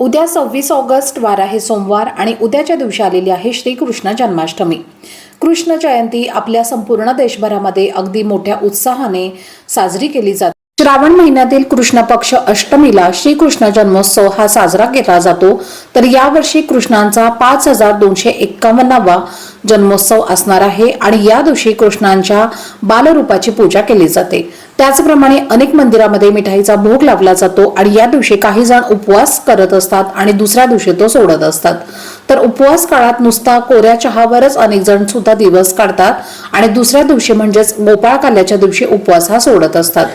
उद्या सव्वीस ऑगस्ट वार आहे सोमवार आणि उद्याच्या दिवशी आलेली आहे श्रीकृष्ण जन्माष्टमी. कृष्ण जयंती आपल्या संपूर्ण देशभरामध्ये अगदी मोठ्या उत्साहाने साजरी केली जाते. श्रावण महिन्यातील कृष्ण पक्ष अष्टमीला श्रीकृष्ण जन्मोत्सव हा साजरा केला जातो. तर यावर्षी कृष्णांचा पाच हजार दोनशे एक्कावन्नावा जन्मोत्सव असणार आहे आणि या दिवशी कृष्णांच्या बालरूपाची पूजा केली जाते. त्याचप्रमाणे अनेक मंदिरामध्ये मिठाईचा भोग लावला जातो आणि या दिवशी काही जण उपवास करत असतात आणि दुसऱ्या दिवशी तो सोडत असतात. तर उपवास काळात नुसता कोऱ्या चहावरच अनेक जण सुद्धा दिवस काढतात आणि दुसऱ्या दिवशी म्हणजेच गोपाळ काल्याच्या दिवशी उपवास हा सोडत असतात.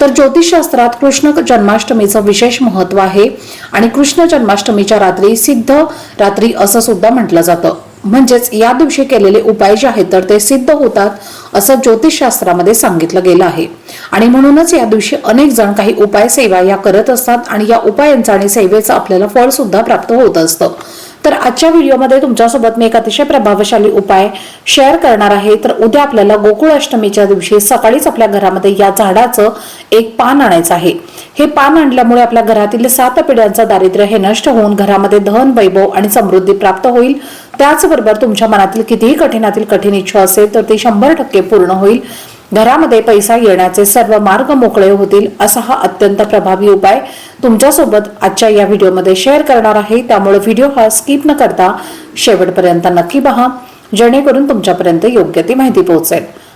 तर ज्योतिषशास्त्रात कृष्ण जन्माष्टमीचं विशेष महत्त्व आहे आणि कृष्ण जन्माष्टमीच्या रात्री सिद्ध रात्री असं सुद्धा म्हटलं जातं. म्हणजेच या दिवशी केलेले उपाय जे आहेत तर ते सिद्ध होतात असं ज्योतिषशास्त्रामध्ये सांगितलं गेलं आहे. आणि म्हणूनच या दिवशी अनेक जण काही उपाय सेवा या करत असतात आणि या उपायांचा आणि सेवेचं आपल्याला फळ सुद्धा प्राप्त होत असतं. तर आजच्या व्हिडिओमध्ये तुमच्यासोबत मी एक अतिशय प्रभावशाली उपाय शेअर करणार आहे. तर उद्या आपल्याला गोकुळ अष्टमीच्या दिवशी सकाळीच आपल्या घरामध्ये या झाडाचं एक पान आणायचं आहे. हे पान आणल्यामुळे आपल्या घरातील सात पिढ्यांचं दारिद्र्य हे नष्ट होऊन घरामध्ये धन वैभव आणि समृद्धी प्राप्त होईल. त्याचबरोबर तुमच्या मनातील कितीही कठीणातील कठीण इच्छा असेल तर ती शंभर टक्के पूर्ण होईल. घरामध्ये पैसा येण्याचे सर्व मार्ग मोकळे होतील असा हा अत्यंत प्रभावी उपाय तुमच्यासोबत आजच्या या व्हिडिओमध्ये शेअर करणार आहे. त्यामुळे व्हिडिओ हा स्किप न करता शेवटपर्यंत नक्की पहा जेणेकरून तुमच्यापर्यंत योग्य ती माहिती पोहोचेल.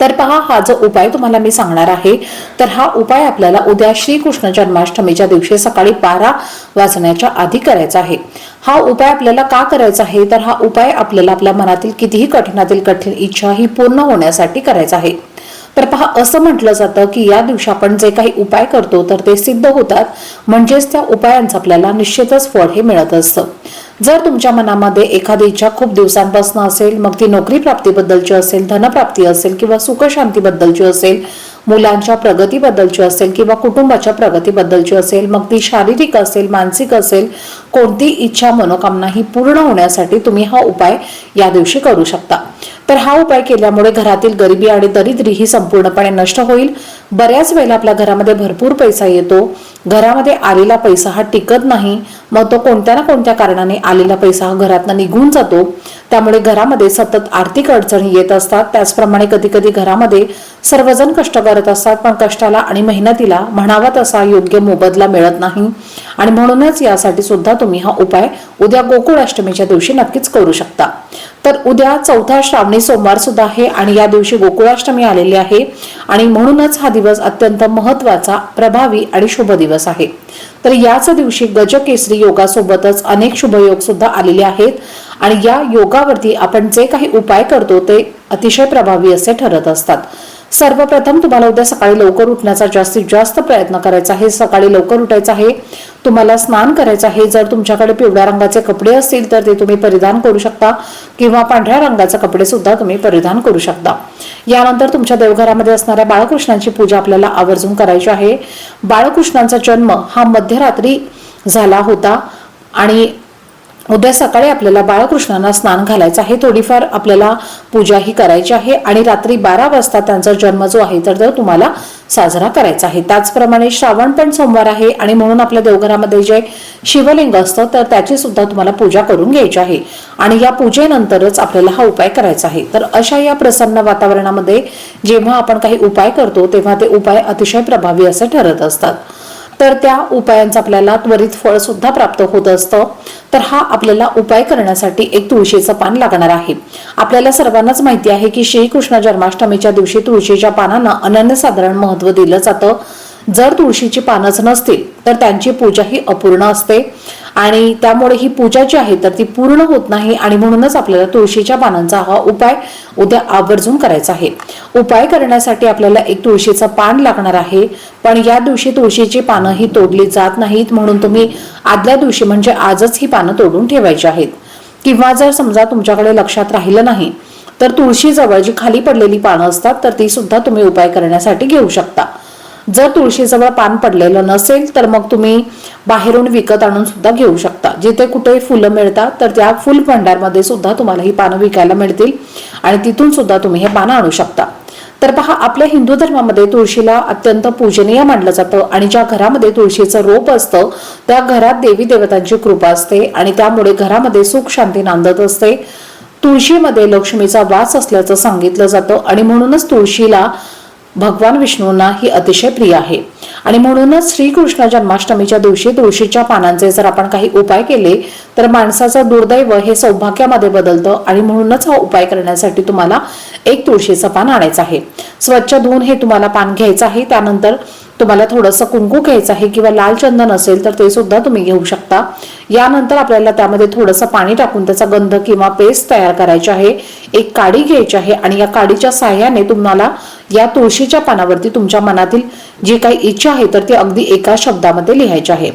तर पहा हा जो उपाय तुम्हाला मी सांगणार आहे तर हा उपाय आपल्याला उद्या श्रीकृष्ण जन्माष्टमीच्या दिवशी सकाळी बारा वाजण्याच्या आधी करायचा आहे. हा उपाय आपल्याला का करायचा आहे? तर हा उपाय आपल्याला आपल्या मनातील कितीही कठीणातील कठीण इच्छा ही पूर्ण होण्यासाठी करायचा आहे. तर पहा असं म्हटलं जातं की या दिवशी आपण जे काही उपाय करतो तर ते सिद्ध होतात. म्हणजेच त्या उपायांचं आपल्याला निश्चितच फळ हे मिळत असतं. जर तुमच्या मनामध्ये एखादी इच्छा खूप दिवसांपासून असेल मग ती नोकरी प्राप्तीबद्दलची असेल धनप्राप्ती असेल किंवा सुखशांतीबद्दलची असेल मुलांच्या प्रगतीबद्दलची असेल किंवा कुटुंबाच्या प्रगतीबद्दलची असेल मग ती शारीरिक असेल मानसिक असेल कोणती इच्छा मनोकामना ही पूर्ण होण्यासाठी तुम्ही हा उपाय या दिवशी करू शकता. तर हा उपाय केल्यामुळे घरातील गरिबी आणि दरिद्री ही संपूर्णपणे नष्ट होईल. बऱ्याच वेळेला आपल्या घरामध्ये भरपूर पैसा येतो. घरामध्ये आलेला पैसा हा टिकत नाही. मग तो कोणत्या ना कोणत्या कारणाने आलेला पैसा हा घरातनं निघून जातो. त्यामुळे घरामध्ये सतत आर्थिक अडचणी येत असतात. त्याचप्रमाणे कधी कधी घरामध्ये सर्वजण कष्ट करत असतात पण कष्टाला आणि मेहनतीला म्हणावा तसा योग्य मोबदला मिळत नाही. आणि म्हणूनच यासाठी सुद्धा तुम्ही हा उपाय उद्या गोकुळ अष्टमीच्या दिवशी नक्कीच करू शकता. तर उद्या चौथा श्रावणी सोमवार सुद्धा आहे आणि या दिवशी गोकुळाष्टमी आलेली आहे. आणि म्हणूनच हा दिवस अत्यंत महत्त्वाचा प्रभावी आणि शुभ दिवस आहे. तर याच दिवशी गजकेसरी योगासोबतच अनेक शुभयोग सुद्धा आलेले आहेत. आणि या योगावरती आपण जे काही उपाय करतो ते अतिशय प्रभावी असे ठरत असतात. सर्वप्रथम तुम्हाला उद्या सकाळी लवकर उठण्याचा जास्तीत जास्त प्रयत्न करायचा आहे. सकाळी लवकर उठायचं आहे. तुम्हाला स्नान करायचं आहे. जर तुमच्याकडे पिवळ्या रंगाचे कपडे असतील तर ते तुम्ही परिधान करू शकता किंवा पांढऱ्या रंगाचे कपडे सुद्धा तुम्ही परिधान करू शकता. यानंतर तुमच्या देवघरामध्ये असणाऱ्या बाळकृष्णांची पूजा आपल्याला आवर्जून करायची आहे. बाळकृष्णांचा जन्म हा मध्यरात्री झाला होता आणि उद्या सकाळी आपल्याला बाळकृष्णांना स्नान घालायचं आहे. थोडीफार आपल्याला पूजा ही करायची आहे आणि रात्री बारा वाजता त्यांचा जन्म जो आहे तर तो तुम्हाला साजरा करायचा आहे. त्याचप्रमाणे श्रावण पण सोमवार आहे आणि म्हणून आपल्या देवघरामध्ये जे शिवलिंग असतं तर त्याची सुद्धा तुम्हाला पूजा करून घ्यायची आहे. आणि या पूजेनंतरच आपल्याला हा उपाय करायचा आहे. तर अशा या प्रसन्न वातावरणामध्ये जेव्हा आपण काही उपाय करतो तेव्हा ते उपाय अतिशय प्रभावी असे ठरत असतात. तर त्या उपायांचा आपल्याला त्वरित फळ सुद्धा प्राप्त होत असतं. तर हा आपल्याला उपाय करण्यासाठी एक तुळशीचं पान लागणार आहे. आपल्याला सर्वांनाच माहिती आहे की श्रीकृष्ण जन्माष्टमीच्या दिवशी तुळशीच्या पानांना अनन्यसाधारण महत्त्व दिलं जातं. जर तुळशीची पानच नसतील तर त्यांची पूजा ही अपूर्ण असते. आणि त्यामुळे ही पूजा जी आहे तर ती पूर्ण होत नाही आणि म्हणूनच आपल्याला तुळशीच्या पानांचा हा उपाय उद्या आवर्जून करायचा आहे. उपाय करण्यासाठी आपल्याला एक तुळशीचं पान लागणार आहे. पण या दिवशी तुळशीची पानं ही तोडली जात नाहीत म्हणून तुम्ही आदल्या दिवशी म्हणजे आजच ही पानं तोडून ठेवायची आहेत. किंवा जर समजा तुमच्याकडे लक्षात राहिलं नाही तर तुळशीजवळ जी खाली पडलेली पानं असतात तर ती सुद्धा तुम्ही उपाय करण्यासाठी घेऊ शकता. जर तुळशीजवळ पान पडलेलं नसेल तर मग तुम्ही बाहेरून विकत आणून सुद्धा घेऊ शकता. जिथे कुठे फुलं मिळतात तर त्या फुल भंडारमध्ये सुद्धा तुम्हाला ही पानं विकायला मिळतील आणि तिथून सुद्धा तुम्ही हे पानं आणू शकता. तर पहा आपल्या हिंदू धर्मामध्ये तुळशीला अत्यंत पूजनीय मानलं जातं आणि ज्या घरामध्ये तुळशीचं रोप असतं त्या घरात देवी देवतांची कृपा असते आणि त्यामुळे घरामध्ये सुख शांती नांदत असते. तुळशीमध्ये लक्ष्मीचा वास असल्याचं सांगितलं जातं आणि म्हणूनच तुळशीला भगवान विष्णूंना ही अतिशय प्रिय आहे. आणि म्हणूनच श्रीकृष्ण जन्माष्टमीच्या दिवशी तुळशीच्या पानांचे जर आपण काही उपाय केले तर माणसाचं दुर्दैव हे सौभाग्यामध्ये बदलतं आणि म्हणूनच हा उपाय करण्यासाठी तुम्हाला एक तुळशीचं पान आणायचं आहे. स्वच्छ धुवून हे तुम्हाला पान घ्यायचं आहे. त्यानंतर तुम्हाला थोडंसं कुंकू घ्यायचं आहे किंवा लाल चंदन असेल तर ते सुद्धा तुम्ही घेऊ शकता. यानंतर आपल्याला त्यामध्ये थोडंसं पाणी टाकून त्याचा गंध किंवा पेस्ट तयार करायची आहे. एक काडी घ्यायची आहे आणि या काडीच्या साह्याने तुम्हाला या तुळशीच्या पानावरती तुमच्या मनातील जी काही इच्छा आहे तर ती अगदी एका शब्दामध्ये लिहायची आहे.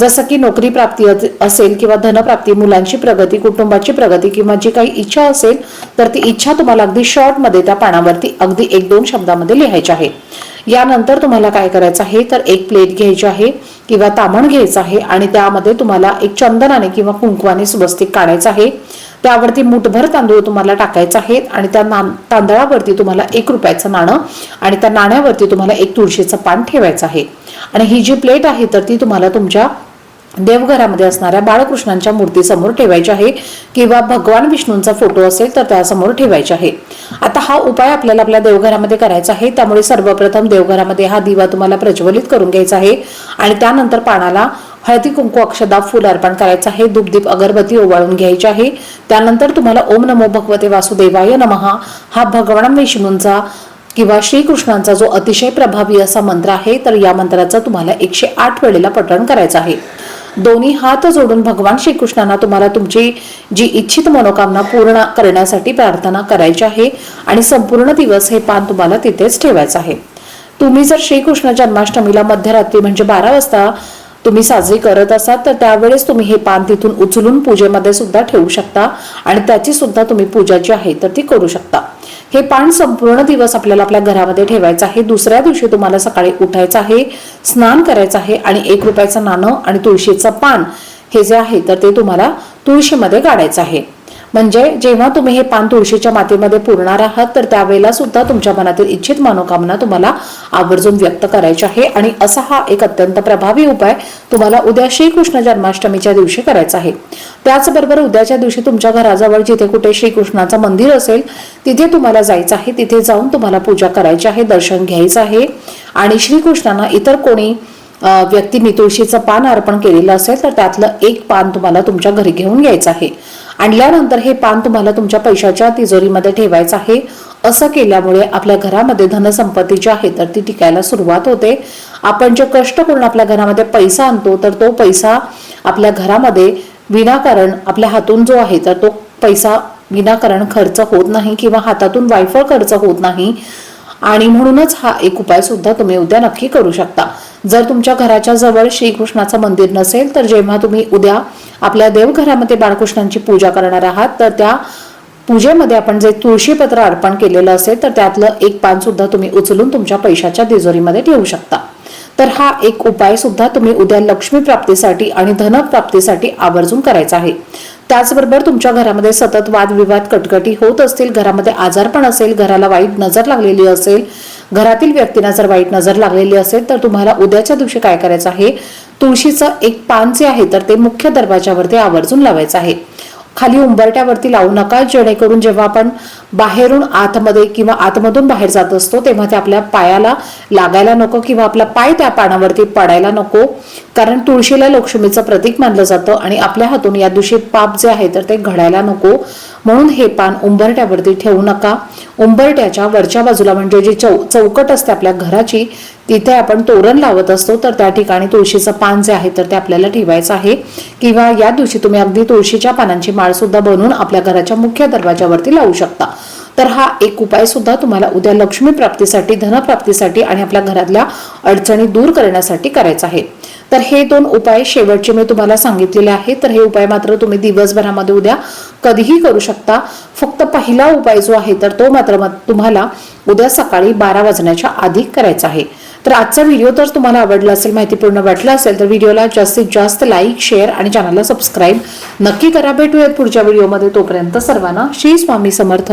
जसं की नोकरी प्राप्ती असेल किंवा धनप्राप्ती मुलांची प्रगती कुटुंबाची प्रगती किंवा जी काही इच्छा असेल तर ती इच्छा तुम्हाला अगदी शॉर्टमध्ये त्या पानावरती अगदी एक दोन शब्दामध्ये लिहायची आहे. यानंतर तुम्हाला काय करायचं आहे? तर एक प्लेट घ्यायची आहे किंवा तामण घ्यायचं आहे आणि त्यामध्ये तुम्हाला एक चंदनाने किंवा कुंकवाने सुबस्तिक काढायचं आहे. त्यावरती मुठभर तांदूळ तुम्हाला टाकायचे आहेत आणि त्या ना तांदळावरती तुम्हाला एक रुपयाचं नाणं आणि त्या नाण्यावरती तुम्हाला एक तुळशीचं पान ठेवायचं आहे. आणि ही जी प्लेट आहे तर ती तुम्हाला तुमच्या देवघरामध्ये असणाऱ्या बाळकृष्णांच्या मूर्तीसमोर ठेवायचे आहे किंवा भगवान विष्णूंचा फोटो असेल तर त्यासमोर ठेवायचे आहे. आता हा उपाय आपल्याला आपल्या देवघरामध्ये करायचा आहे. त्यामुळे सर्वप्रथम देवघरामध्ये हा दिवा तुम्हाला प्रज्वलित करून घ्यायचा आहे. आणि त्यानंतर पानाला हळदी कुंकू अक्षदा फुल अर्पण करायचं आहे. दुपदीप अगरबत्ती ओवाळून घ्यायची आहे. त्यानंतर तुम्हाला ओम नमो भगवते वासुदेवाय नमहा. हा भगवान विष्णूंचा किंवा श्रीकृष्णांचा जो अतिशय प्रभावी असा मंत्र आहे तर या मंत्राचा तुम्हाला एकशे आठ वेळेला पठण करायचं आहे. दोन्ही हात जोडून भगवान श्रीकृष्णांना तुम्हाला तुमची जी इच्छित मनोकामना पूर्ण करण्यासाठी प्रार्थना करायची आहे आणि संपूर्ण दिवस हे पान तुम्हाला तिथेच ठेवायचं आहे. तुम्ही जर श्रीकृष्ण जन्माष्टमीला मध्यरात्री म्हणजे बारा वाजता तुम्ही साजरी करत असाल तर त्यावेळेस तुम्ही हे पान तिथून उचलून पूजेमध्ये सुद्धा ठेवू शकता आणि त्याची सुद्धा तुम्ही पूजा जी आहे तर ती करू शकता. हे पान संपूर्ण दिवस आपल्याला आपल्या घरामध्ये ठेवायचं आहे. दुसऱ्या दिवशी तुम्हाला सकाळी उठायचं आहे स्नान करायचं आहे आणि एक रुपयाचं नाणं आणि तुळशीचं पान हे जे आहे तर ते तुम्हाला तुळशीमध्ये काढायचं आहे. म्हणजे जेव्हा तुम्ही हे पान तुळशीच्या मातीमध्ये पुरणार आहात तर त्यावेळेला सुद्धा तुमच्या मनातील इच्छित मनोकामना तुम्हाला आवर्जून व्यक्त करायची आहे. आणि असा हा एक अत्यंत प्रभावी उपाय तुम्हाला उद्या श्रीकृष्ण जन्माष्टमीच्या दिवशी करायचा आहे. त्याचबरोबर उद्याच्या दिवशी तुमच्या घराजवळ जिथे कुठे श्रीकृष्णाचं मंदिर असेल तिथे तुम्हाला जायचं आहे. तिथे जाऊन तुम्हाला पूजा करायची आहे दर्शन घ्यायचं आहे. आणि श्रीकृष्णांना इतर कोणी अ, व्यक्तींनी तुळशीचं पान अर्पण केलेलं असेल तर त्यातलं एक पान तुम्हाला तुमच्या घरी घेऊन घ्यायचं आहे. आणल्यानंतर हे पान तुम्हाला तुमच्या पैशाच्या तिजोरीमध्ये ठेवायचं आहे. असं केल्यामुळे आपल्या घरामध्ये धनसंपत्ती जी आहे तर ती टिकायला सुरुवात होते. आपण जे कष्ट करून आपल्या घरामध्ये पैसा आणतो तर तो पैसा आपल्या घरामध्ये विनाकारण आपल्या हातून जो आहे तर तो पैसा विनाकारण खर्च होत नाही किंवा हातातून वायफळ खर्च होत नाही. आणि म्हणूनच हा एक उपाय सुद्धा तुम्ही उद्या नक्की करू शकता. जर तुमच्या घराच्या जवळ श्रीकृष्णाचं मंदिर नसेल तर जेव्हा तुम्ही उद्या आपल्या देवघरामध्ये बाळकृष्णांची पूजा करणार आहात तर त्या पूजेमध्ये आपण जे तुळशीपत्र अर्पण केलेलं असेल तर त्यातलं एक पान सुद्धा तुम्ही उचलून तुमच्या पैशाच्या तिजोरीमध्ये ठेवू शकता. तर हा एक उपाय सुद्धा तुम्ही उद्या लक्ष्मी प्राप्तीसाठी आणि धनप्राप्तीसाठी आवर्जून करायचा आहे. त्याचबरोबर तुमच्या घरामध्ये सतत वादविवाद कटकटी होत असतील घरामध्ये आजारपण असेल घराला वाईट नजर लागलेली असेल घरातील व्यक्तींना जर वाईट नजर लागलेली असेल तर तुम्हाला उद्याच्या दिवशी काय करायचं आहे? तुळशीचं एक पान जे आहे तर ते मुख्य दरवाजावरती आवर्जून लावायचं आहे. खाली उंबरट्यावरती लावू नका जेणेकरून जेव्हा आपण बाहेरून आतमध्ये किंवा आतमधून बाहेर जात असतो तेव्हा ते आपल्या पायाला लागायला नको किंवा आपला पाय त्या पानावरती पडायला नको. कारण तुळशीला लक्ष्मीचं प्रतीक मानलं जातं आणि आपल्या हातून या दिवशी पाप जे आहे तर ते घडायला नको. म्हणून हे पान उंबरट्यावरती ठेवू नका. उंबरट्याच्या वरच्या बाजूला म्हणजे जी चौ चौकट असते आपल्या घराची तिथे आपण तोरण लावत असतो. तर त्या ठिकाणी तुळशीचं पान जे आहे तर ते आपल्याला ठेवायचं आहे. किंवा या दिवशी तुम्ही अगदी तुळशीच्या पानांची माळ सुद्धा बनवून आपल्या घराच्या मुख्य दरवाजावरती लावू शकता. तर हा एक उपाय सुद्धा तुम्हाला उद्या लक्ष्मी प्राप्तीसाठी धनप्राप्तीसाठी आणि आपल्या घरातल्या अडचणी दूर करण्यासाठी करायचा आहे. तर हे दोन उपाय शेवटचे मी तुम्हाला सांगितलेले आहेत. तर हे उपाय मात्र तुम्ही दिवसभरामध्ये उद्या कधीही करू शकता. फक्त पहिला उपाय जो आहे तर तो मात्र मग तुम्हाला उद्या सकाळी बारा वाजण्याच्या आधी करायचा आहे. तर आजचा व्हिडिओ तर तुम्हाला आवडला असेल माहितीपूर्ण वाटला असेल तर व्हिडिओला जास्तीत जास्त लाईक शेअर आणि चॅनलला सबस्क्राईब नक्की करा. भेटूयात पुढच्या व्हिडिओमध्ये. तोपर्यंत सर्वांना श्री स्वामी समर्थ.